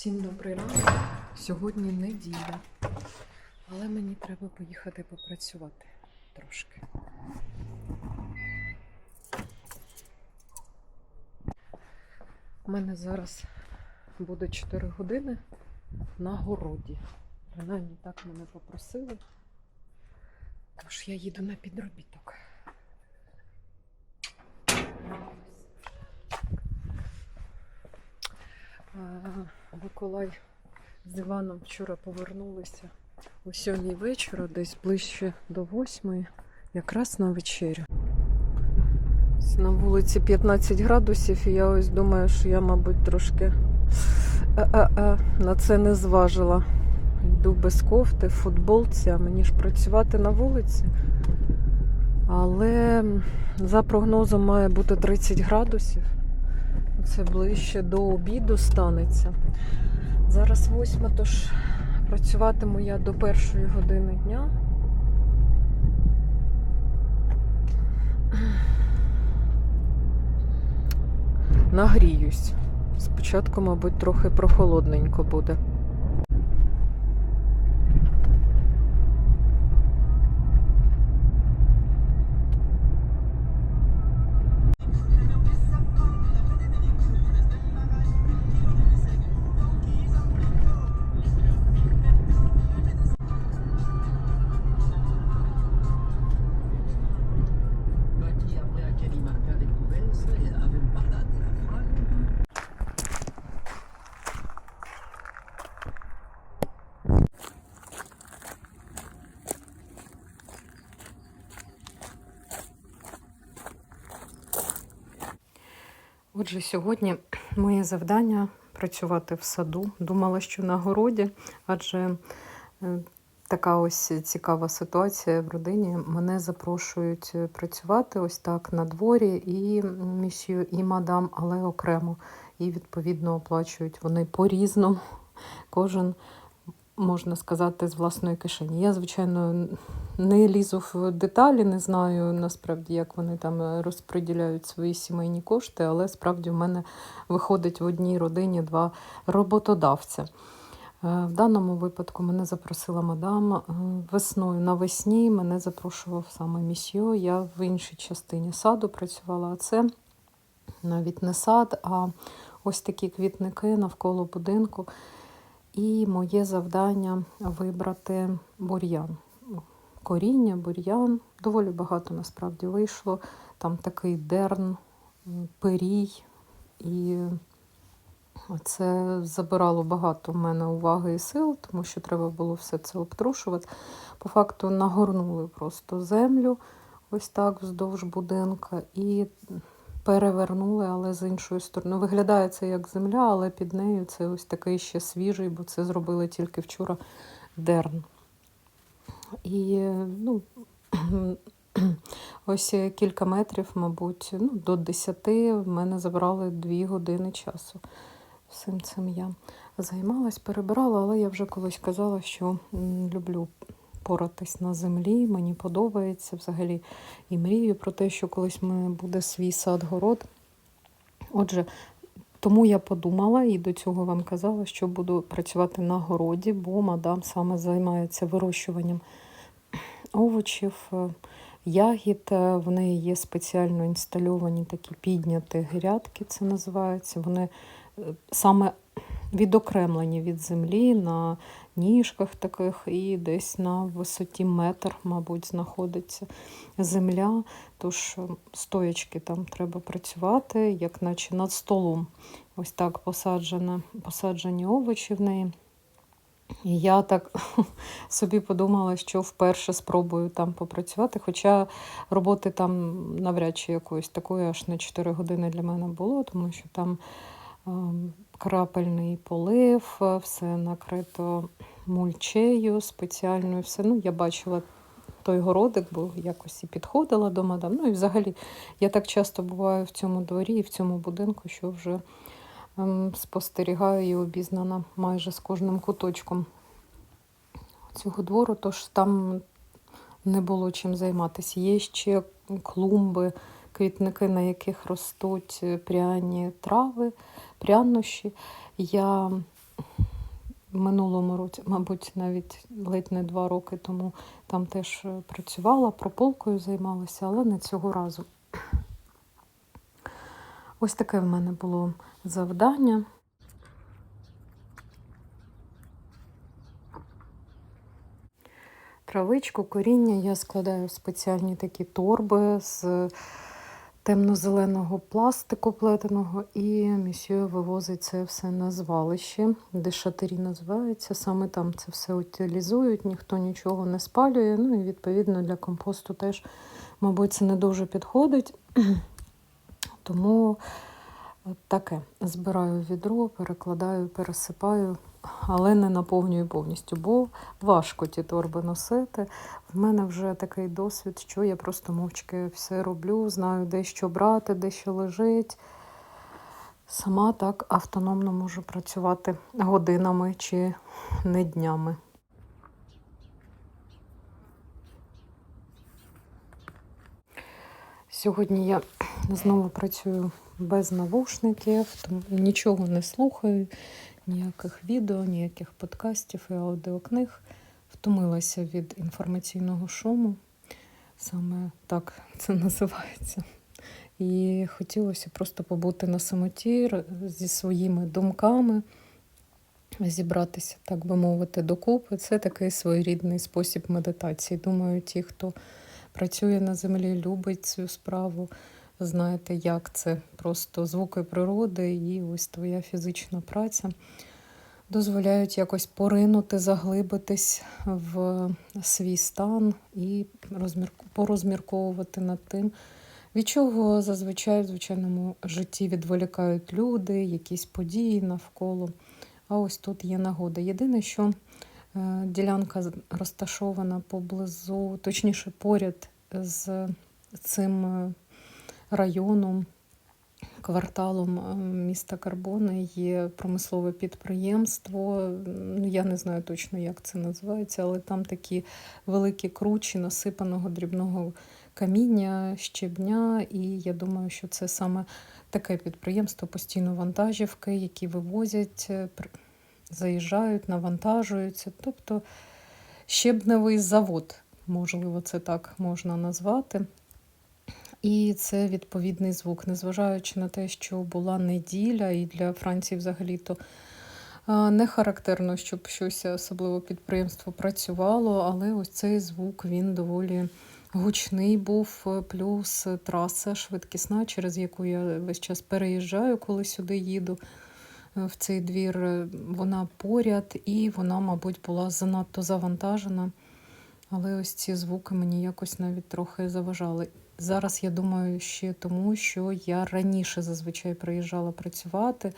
Всім добрий ранок. Сьогодні неділя, але мені треба поїхати попрацювати трошки. У мене зараз буде 4 години на городі. Принаймні так мене попросили. Тож я їду на підробіток. А, Миколай з Іваном вчора повернулися о сьомій вечора, десь ближче до восьмої, якраз на вечерю. На вулиці 15 градусів, і я ось думаю, що я, мабуть, трошки е-е-е, на це не зважила. Йду без кофти, в футболці, а мені ж працювати на вулиці. Але за прогнозом має бути 30 градусів. Це ближче до обіду станеться. Зараз восьма, тож працюватиму я до першої години дня. Нагріюсь. Спочатку, мабуть, трохи прохолодненько буде. Отже, сьогодні моє завдання працювати в саду. Думала, що на городі, адже е, така ось цікава ситуація в родині. Мене запрошують е, працювати ось так на дворі, і місію, і мадам, але окремо. І відповідно оплачують вони по-різному. Кожен. Можна сказати, з власної кишені. Я, звичайно, не лізу в деталі, не знаю насправді, як вони там е, розподіляють свої сімейні кошти, але справді в мене виходить в одній родині два роботодавця. Е, В даному випадку мене запросила мадам е, весною навесні. Мене запрошував саме місьо. Я в іншій частині саду працювала, а це навіть не сад, а ось такі квітники навколо будинку. І моє завдання вибрати бур'ян. Коріння, бур'ян. Доволі багато насправді вийшло. Там такий дерн, пирій. І це забирало багато в мене уваги і сил, тому що треба було все це обтрушувати. По факту нагорнули просто землю, ось так вздовж будинка, і перевернули, але з іншої сторони. Виглядає це як земля, але під нею це ось такий ще свіжий, бо це зробили тільки вчора дерн. І ну, ось кілька метрів, мабуть, ну, до 10 в мене забрали 2 години часу. Всім цим я займалась, перебирала, але я вже колись казала, що люблю поратись на землі, мені подобається взагалі і мрію про те, що колись в буде свій сад-город. Отже, тому я подумала і до цього вам казала, що буду працювати на городі, бо мадам саме займається вирощуванням овочів, ягід. В неї є спеціально інстальовані такі підняті грядки, це називається. Вони е, саме відокремлені від землі на ніжках таких, і десь на висоті метр, мабуть, знаходиться земля. Тож е, стоячки там треба працювати, як наче над столом. Ось так посаджена, посаджені овочі в неї. І я так собі подумала, що вперше спробую там попрацювати. Хоча роботи там навряд чи якоїсь такої аж на 4 години для мене було, тому що там крапельний полив, е, все накрито мульчею спеціальною. Все. Ну, я бачила той городик, бо якось і підходила до мадам. Ну і взагалі я так часто буваю в цьому дворі і в цьому будинку, що вже ем, спостерігаю і обізнана майже з кожним куточком цього двору, тож там не було чим займатися. Є ще клумби, квітники, на яких ростуть е, пряні трави, прянощі. Я в минулому році, мабуть, навіть ледь не два роки тому там теж е, працювала, прополкою займалася, але не цього разу. Ось таке в мене було завдання. Травичку, коріння я складаю в спеціальні такі торби з темно-зеленого пластику плетеного, і місьє вивозить це все на звалище, де шатирі називаються. Саме там це все утилізують, ніхто нічого не спалює. Ну і відповідно для компосту теж, мабуть, це не дуже підходить. Тому таке збираю відро, перекладаю, пересипаю, але не наповнюю повністю, бо важко ті торби носити. В мене вже такий досвід, що я просто мовчки все роблю, знаю, де що брати, де що лежить. Сама так автономно можу працювати годинами чи не днями. Сьогодні я знову працюю без навушників, тому нічого не слухаю, ніяких відео, ніяких подкастів і аудіокниг. Втомилася від інформаційного шуму. Саме так це називається. І хотілося просто побути на самоті зі своїми думками, зібратися, так би мовити, докупи. Це такий своєрідний спосіб медитації. Думаю, ті, хто працює на землі, любить цю справу, знаєте, як це просто звуки природи і ось твоя фізична праця дозволяють якось поринути, заглибитись в свій стан і порозмірковувати над тим, від чого зазвичай в звичайному житті відволікають люди, якісь події навколо. А ось тут є нагода. Єдине, що е, ділянка розташована поблизу, точніше, поряд з цим е, районом, кварталом е, міста Карбони є промислове підприємство. Ну, я не знаю точно, як це називається, але там такі великі кручі насипаного дрібного каміння, щебня. І я думаю, що це саме таке підприємство, постійно вантажівки, які вивозять, е, заїжджають, навантажуються. Тобто щебневий завод, можливо, це так можна назвати. І це відповідний звук, незважаючи на те, що була неділя, і для Франції взагалі-то не характерно, щоб щось особливо підприємство працювало, але ось цей звук він доволі гучний був, плюс траса швидкісна, через яку я весь час переїжджаю, коли сюди їду. е, В цей двір вона поряд, і вона, мабуть, була занадто завантажена. Але ось ці звуки мені якось навіть трохи заважали. Зараз я думаю ще тому, що я раніше зазвичай приїжджала працювати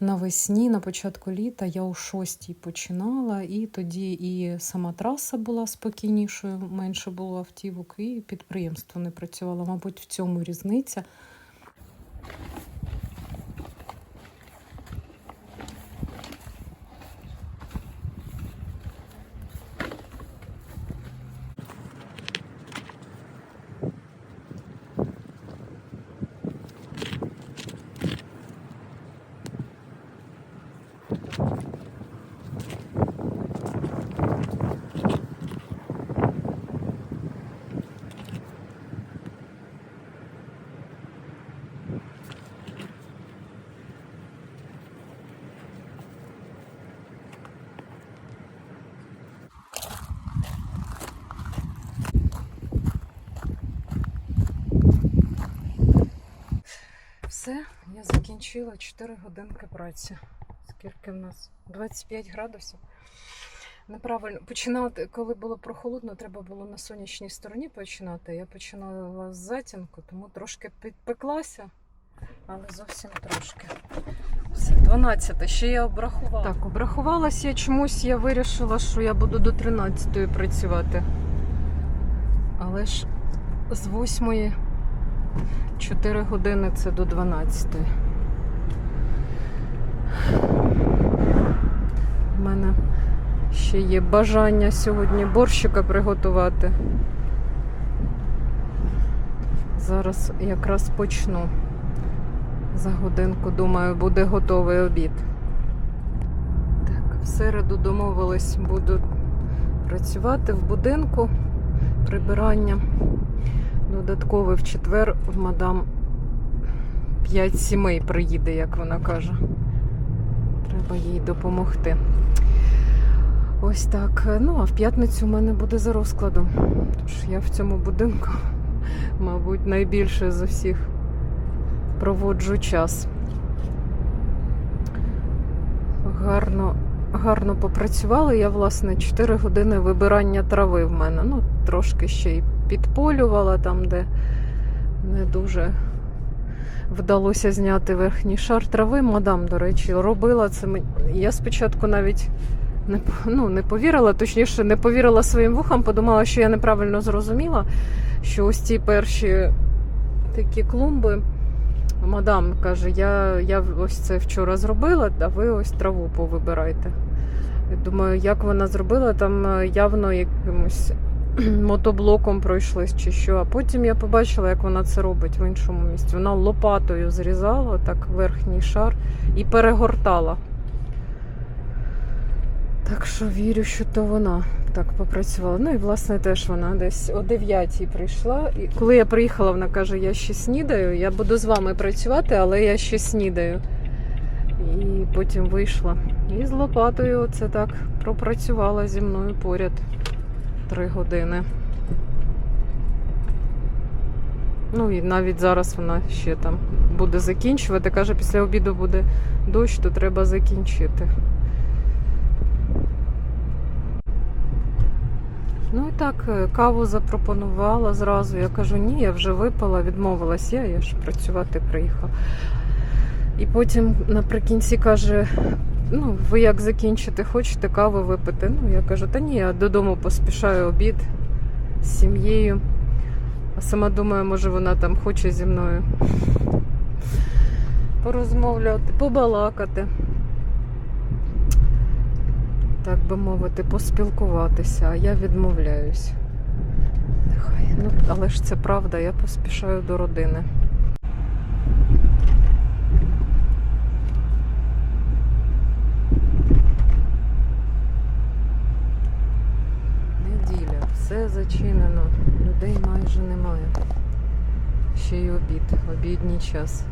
навесні, на початку літа. Я о шостій починала, і тоді і сама траса була спокійнішою, менше було автівок, і підприємство не працювало. Мабуть, в цьому різниця. Все, я закінчила 4 годинки праці. Скільки в нас? 25 градусів. Неправильно починати, коли було прохолодно, треба було на сонячній стороні починати. Я починала з затінку, тому трошки підпеклася, але зовсім трошки. Все, 12. Ще я обрахувала. Так, обрахувалася я чомусь, я вирішила, що я буду до 13 працювати. Але ж з 8 4 години це до 12. У мене ще є бажання сьогодні борщика приготувати. Зараз якраз почну. За годинку, думаю, буде готовий обід. Так, все. середу домовились, буду працювати в будинку прибирання. Додатково в четвер в мадам 5 сімей приїде, як вона каже. Треба їй допомогти. Ось так. Ну, а в п'ятницю у мене буде за розкладом. Тож я в цьому будинку, мабуть, найбільше з усіх проводжу час. Гарно, гарно попрацювали. Я, власне, 4 години вибирання трави в мене. Ну, трошки ще й підполювала там, де не дуже вдалося зняти верхній шар трави. Мадам, до речі, робила це. Я спочатку навіть не, ну, не повірила, точніше, не повірила своїм вухам, подумала, що я неправильно зрозуміла, що ось ці перші такі клумби. Мадам каже, я, я ось це вчора зробила, а ви ось траву повибирайте. Думаю, як вона зробила, там е, явно якимось мотоблоком пройшлись чи що. А потім я побачила, як вона це робить в іншому місці. Вона лопатою зрізала так верхній шар і перегортала. Так що вірю, що то вона так попрацювала. Ну і власне теж вона десь о 9 прийшла. І коли я приїхала, вона каже: Я ще снідаю, я буду з вами працювати, але я ще снідаю. І потім вийшла. І з лопатою це так пропрацювала зі мною поряд три години. Ну і навіть зараз вона ще там буде закінчувати. Каже, після обіду буде дощ, то треба закінчити. Ну і так, е, каву запропонувала зразу. Я кажу, ні, я вже випила, відмовилась я, я ж працювати приїхала. І потім наприкінці каже: ну, ви як закінчите, хочете каву випити? Ну, я кажу, та ні, я додому поспішаю обід з сім'єю. А сама думаю, може вона там хоче зі мною порозмовляти, побалакати. Так би мовити, поспілкуватися, а я відмовляюсь. Нехай. Ну, але ж це правда, я поспішаю до родини. Неділя, все зачинено, людей майже немає. Ще й обід, обідній час.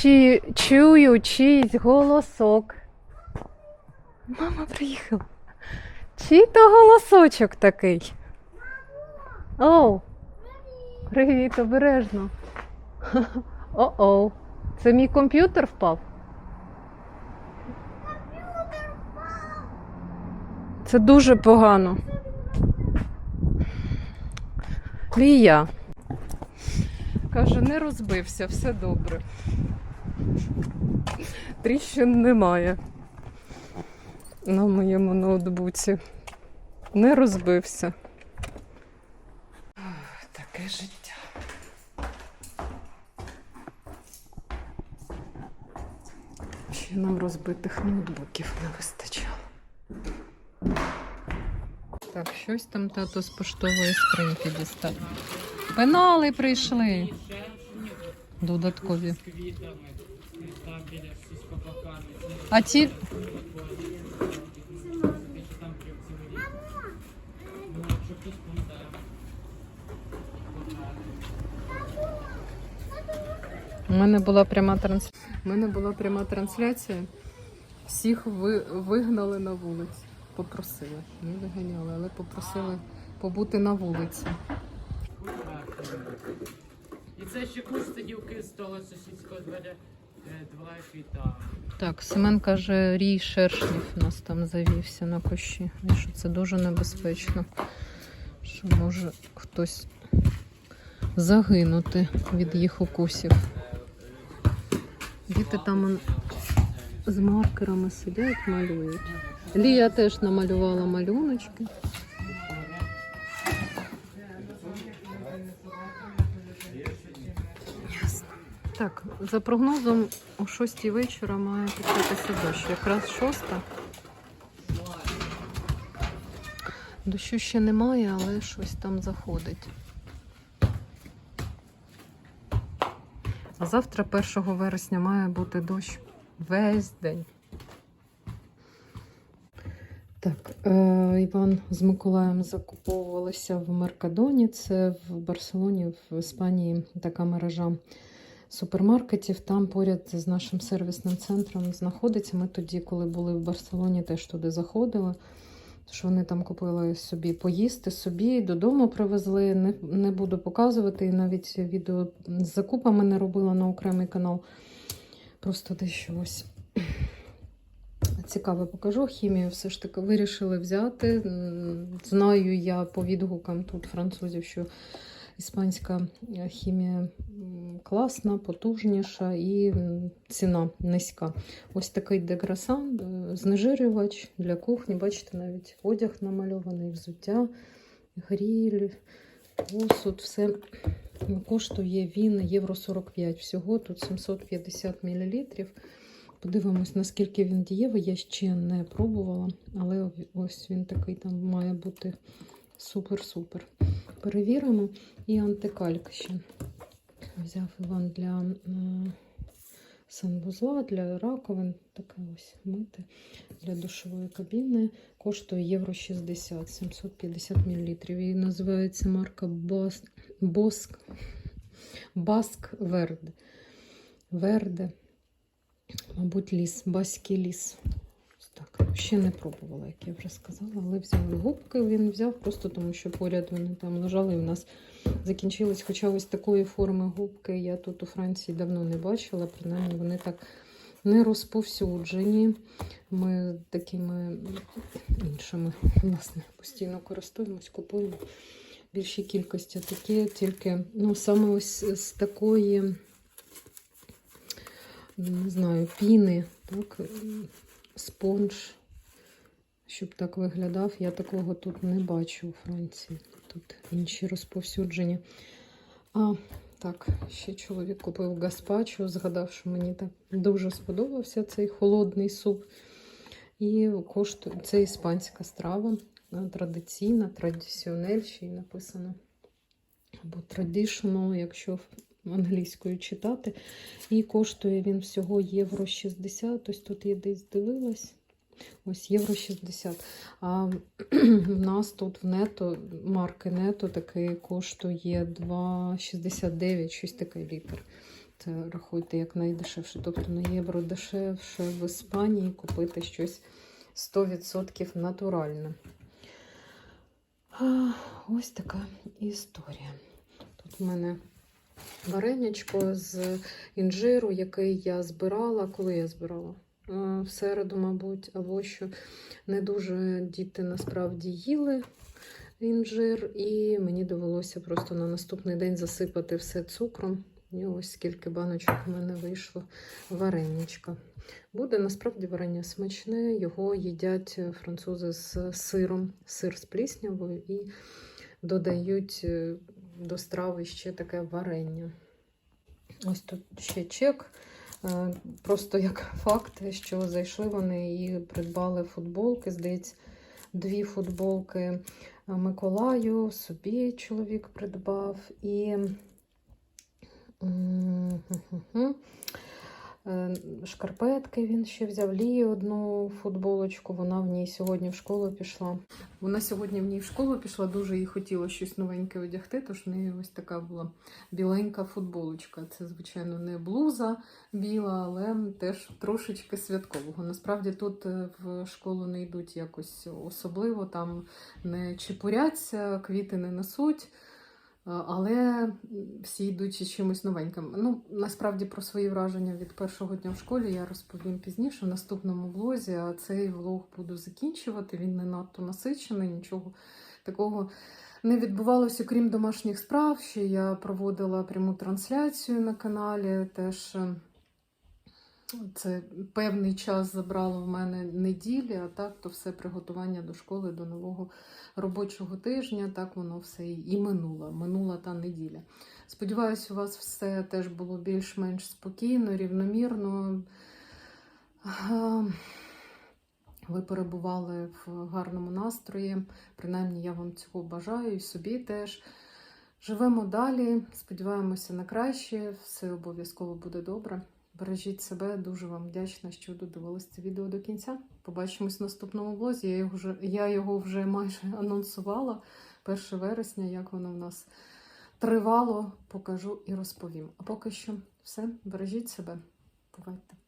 Чи чую чийсь голосок. Мама приїхала. Чий то голосочок такий? Оу. Привіт, обережно. О-оу. Це мій комп'ютер впав. Це дуже погано. Лія. Каже, не розбився, все добре. Тріщин немає на моєму ноутбуці. Не розбився. Таке життя. Ще нам розбитих ноутбуків не вистачало. Так, щось там тато з поштової скриньки дістав. Пенали прийшли. Додаткові. А ці. У мене була пряма трансляція. У мене була пряма трансляція. Всіх ви... вигнали на вулицю. Попросили. Не виганяли, але попросили побути на вулиці. І це ще курс сидівки з того сусідського дворя двора квіта. Так, Семен каже, рій шершнів у нас там завівся на кущі. І що це дуже небезпечно. Що може хтось загинути від їх укусів. Діти там з маркерами сидять, малюють. Лія теж намалювала малюночки. За прогнозом, о 6 вечора має початися дощ. Якраз 6. Дощу ще немає, але щось там заходить. А завтра, 1 вересня, має бути дощ весь день. Так, е, Іван з Миколаєм закуповувалися в Меркадоні. Це в Барселоні, в Іспанії така мережа супермаркетів. Там поряд з нашим сервісним центром знаходиться. Ми тоді, коли були в Барселоні, теж туди заходили. Тож вони там купили собі поїсти собі, додому привезли. Не, не буду показувати. І навіть відео з закупами не робила на окремий канал. Просто дещо ось цікаве покажу. Хімію все ж таки вирішили взяти. Знаю я по відгукам тут французів, що іспанська е, хімія класна, потужніша і ціна низька. Ось такий деграсан, е, знежирювач для кухні. Бачите, навіть одяг намальований, взуття, гріль, посуд, все. Коштує він євро 45 всього, тут 750 мл. Подивимось, наскільки він дієвий. Я ще не пробувала, але ось він такий там має бути супер-супер. Перевіримо. І антикальк ще взяв Іван для санвузла, для раковин. Таке ось мити для душової кабіни. Коштує євро 60, 750 мл. І називається марка Бос, Боск, Баск Верде. Верде. Мабуть, ліс, баський ліс. Так. Ще не пробувала, як я вже сказала, але взяли губки. Він взяв просто тому, що поряд вони там лежали. І у нас закінчились. Хоча ось такої форми губки я тут у Франції давно не бачила. Принаймні вони так не розповсюджені. Ми такими іншими власне постійно користуємось, купуємо в більшій кількості. Такі тільки, ну, саме ось з такої не знаю, піни, так, спонж, щоб так виглядав. Я такого тут не бачу у Франції. Тут інші розповсюдження. А, так, ще чоловік купив гаспачо, згадав, що мені так дуже сподобався цей холодний суп. І коштує це іспанська страва, е, традиційна, традиціонель, ще й написано. Або traditional, якщо англійською читати. І коштує він всього євро 60. Ось тут я десь дивилась. Ось євро 60. А в нас тут в нето, марки нето такий коштує 2,69, щось таке літр. Це рахуйте як найдешевше. Тобто на євро дешевше в Іспанії купити щось 100% натуральне. Ось така історія. Тут в мене варенячко з інжиру, який я збирала. Коли я збирала? Е, В середу, мабуть, або що не дуже діти насправді їли інжир, і мені довелося просто на наступний день засипати все цукром. І ось скільки баночок у мене вийшло вареничка. Буде насправді варення смачне, його їдять французи з сиром, сир з пліснявою і додають е, до страви ще таке варення. Ось тут ще чек. Е, Просто як факт, що зайшли вони і придбали футболки. Здається, дві футболки Миколаю, собі чоловік придбав і. Е, Шкарпетки він ще взяв Лії одну футболочку. Вона в ній сьогодні в школу пішла. Вона сьогодні в ній в школу пішла, дуже їй хотіла щось новеньке одягти, тож в неї ось така була біленька футболочка. Це, звичайно, не блуза біла, але теж трошечки святкового. Насправді тут е, в школу не йдуть якось особливо, там не чепуряться, квіти не несуть. А, Але всі йдуть чимось новеньким. Ну, насправді про свої враження від першого дня в школі я розповім пізніше в наступному влозі, а цей влог буду закінчувати. Він не надто насичений, нічого такого не відбувалося, крім домашніх справ. Ще я проводила пряму трансляцію на каналі. Теж е, Це певний час забрало в мене неділі, а так то все приготування до школи, до нового робочого тижня. Так воно все і минуло. Минула та неділя. Сподіваюсь, у вас все теж було більш-менш спокійно, рівномірно. Ви перебували в гарному настрої. Принаймні, я вам цього бажаю і собі теж. Живемо далі, сподіваємося на краще, все обов'язково буде добре. Бережіть себе, дуже вам вдячна, що додивились це відео до кінця. Побачимось в наступному влозі. Я його вже, я його вже майже анонсувала 1 вересня, як воно в нас тривало, покажу і розповім. А поки що все, бережіть себе, бувайте.